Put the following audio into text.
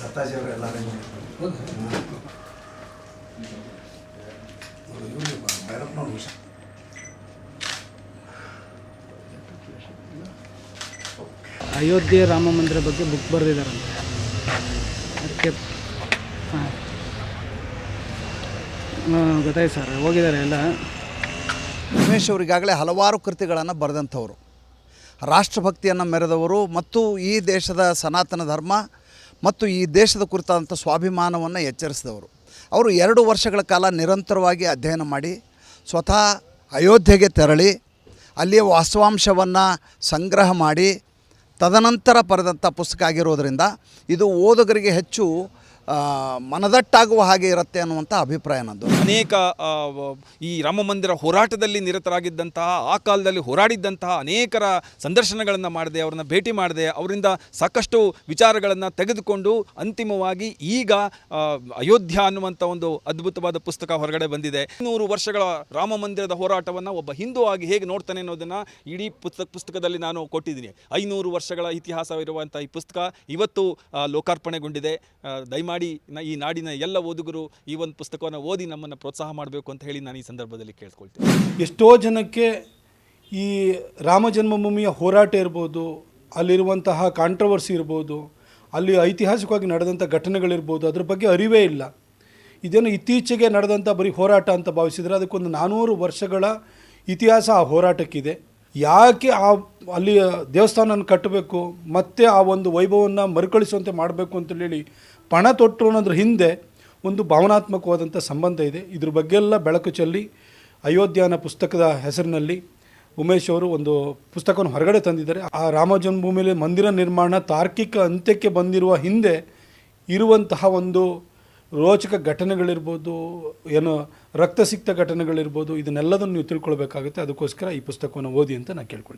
ದತ್ತಾಜಿ ಅವರು ಎಲ್ಲ ಅರೇಂಜ್ ಮಾಡಿದ್ರು ಇವ್ರು ಭೈರಪ್ಪನವ್ರು ವಿಷಯ ಅಯೋಧ್ಯೆ ರಾಮ ಮಂದಿರ ಬಗ್ಗೆ ಬುಕ್ ಬರೆದಿದ್ದಾರಂತೆ ಅದಕ್ಕೆ ಹಾಂ. ಗೊತ್ತಾಯ್ತು ಸರ್ ಹೋಗಿದ್ದಾರೆ ಎಲ್ಲ. ರಮೇಶ್ ಅವರಿಗಾಗಲೇ ಹಲವಾರು ಕೃತಿಗಳನ್ನು ಬರೆದಂಥವರು. ರಾಷ್ಟ್ರಭಕ್ತಿಯನ್ನು ಮೆರೆದವರು ಮತ್ತು ಈ ದೇಶದ ಸನಾತನ ಧರ್ಮ ಮತ್ತು ಈ ದೇಶದ ಕುರಿತಾದಂಥ ಸ್ವಾಭಿಮಾನವನ್ನು ಎಚ್ಚರಿಸಿದವರು. ಅವರು ಎರಡು ವರ್ಷಗಳ ಕಾಲ ನಿರಂತರವಾಗಿ ಅಧ್ಯಯನ ಮಾಡಿ, ಸ್ವತಃ ಅಯೋಧ್ಯೆಗೆ ತೆರಳಿ, ಅಲ್ಲಿಯ ವಾಸ್ತವಾಂಶವನ್ನು ಸಂಗ್ರಹ ಮಾಡಿ, ತದನಂತರ ಬರೆದಂಥ ಪುಸ್ತಕ ಆಗಿರೋದರಿಂದ ಇದು ಓದುಗರಿಗೆ ಹೆಚ್ಚು ಮನದಟ್ಟಾಗುವ ಹಾಗೆ ಇರುತ್ತೆ ಅನ್ನುವಂಥ ಅಭಿಪ್ರಾಯ ನನ್ನದು. ಅನೇಕ ಈ ರಾಮ ಮಂದಿರ ಹೋರಾಟದಲ್ಲಿ ನಿರತರಾಗಿದ್ದಂತಹ, ಆ ಕಾಲದಲ್ಲಿ ಹೋರಾಡಿದ್ದಂತಹ ಅನೇಕರ ಸಂದರ್ಶನಗಳನ್ನು ಮಾಡಿದೆ, ಅವರನ್ನು ಭೇಟಿ ಮಾಡಿದೆ, ಅವರಿಂದ ಸಾಕಷ್ಟು ವಿಚಾರಗಳನ್ನು ತೆಗೆದುಕೊಂಡು ಅಂತಿಮವಾಗಿ ಈಗ ಅಯೋಧ್ಯ ಅನ್ನುವಂಥ ಒಂದು ಅದ್ಭುತವಾದ ಪುಸ್ತಕ ಹೊರಗಡೆ ಬಂದಿದೆ. ನೂರು ವರ್ಷಗಳ ರಾಮ ಮಂದಿರದ ಹೋರಾಟವನ್ನು ಒಬ್ಬ ಹಿಂದೂ ಆಗಿ ಹೇಗೆ ನೋಡ್ತಾನೆ ಅನ್ನೋದನ್ನು ಇಡೀ ಪುಸ್ತಕ, ಪುಸ್ತಕದಲ್ಲಿ ನಾನು ಕೊಟ್ಟಿದ್ದೀನಿ. ಐನೂರು ವರ್ಷಗಳ ಇತಿಹಾಸವಿರುವಂಥ ಈ ಪುಸ್ತಕ ಇವತ್ತು ಲೋಕಾರ್ಪಣೆಗೊಂಡಿದೆ. ದಯಮಾಡಿ ನ- ಈ ನಾಡಿನ ಎಲ್ಲ ಓದುಗರು ಈ ಒಂದು ಪುಸ್ತಕವನ್ನು ಓದಿ ನಮ್ಮನ್ನು ಪ್ರೋತ್ಸಾಹ ಮಾಡಬೇಕು ಅಂತ ಹೇಳಿ ನಾನು ಈ ಸಂದರ್ಭದಲ್ಲಿ ಕೇಳ್ಕೊಳ್ತೀನಿ. ಎಷ್ಟೋ ಜನಕ್ಕೆ ಈ ರಾಮ ಜನ್ಮಭೂಮಿಯ ಹೋರಾಟ ಇರ್ಬೋದು, ಅಲ್ಲಿರುವಂತಹ ಕಾಂಟ್ರವರ್ಸಿ ಇರ್ಬೋದು, ಅಲ್ಲಿ ಐತಿಹಾಸಿಕವಾಗಿ ನಡೆದಂಥ ಘಟನೆಗಳಿರ್ಬೋದು, ಅದ್ರ ಬಗ್ಗೆ ಅರಿವೇ ಇಲ್ಲ. ಇದೇನು ಇತ್ತೀಚೆಗೆ ನಡೆದಂಥ ಬರೀ ಹೋರಾಟ ಅಂತ ಭಾವಿಸಿದರೆ ಅದಕ್ಕೊಂದು ನಾನೂರು ವರ್ಷಗಳ ಇತಿಹಾಸ ಆ ಹೋರಾಟಕ್ಕಿದೆ. ಯಾಕೆ ಆ ಅಲ್ಲಿ ದೇವಸ್ಥಾನನ ಕಟ್ಟಬೇಕು, ಮತ್ತೆ ಆ ಒಂದು ವೈಭವವನ್ನು ಮರುಕಳಿಸುವಂತೆ ಮಾಡಬೇಕು ಅಂತೇಳಿ ಪಣ ತೊಟ್ಟರು ಅನ್ನೋದ್ರ ಹಿಂದೆ ಒಂದು ಭಾವನಾತ್ಮಕವಾದಂಥ ಸಂಬಂಧ ಇದೆ. ಇದ್ರ ಬಗ್ಗೆ ಎಲ್ಲ ಬೆಳಕು ಚೆಲ್ಲಿ ಅಯೋಧ್ಯಾನ ಪುಸ್ತಕದ ಹೆಸರಿನಲ್ಲಿ ಉಮೇಶ್ ಅವರು ಒಂದು ಪುಸ್ತಕವನ್ನು ಹೊರಗಡೆ ತಂದಿದ್ದಾರೆ. ಆ ರಾಮ ಜನ್ಮಭೂಮಿಯಲ್ಲಿ ಮಂದಿರ ನಿರ್ಮಾಣ ತಾರ್ಕಿಕ ಅಂತ್ಯಕ್ಕೆ ಬಂದಿರುವ ಹಿಂದೆ ಇರುವಂತಹ ಒಂದು ರೋಚಕ ಘಟನೆಗಳಿರ್ಬೋದು, ಏನು ರಕ್ತಸಿಕ್ತ ಘಟನೆಗಳಿರ್ಬೋದು, ಇದನ್ನೆಲ್ಲದನ್ನು ನೀವು ತಿಳ್ಕೊಳ್ಬೇಕಾಗುತ್ತೆ. ಅದಕ್ಕೋಸ್ಕರ ಈ ಪುಸ್ತಕವನ್ನು ಓದಿ ಅಂತ ನಾನು ಕೇಳ್ಕೊಳ್ತೀನಿ.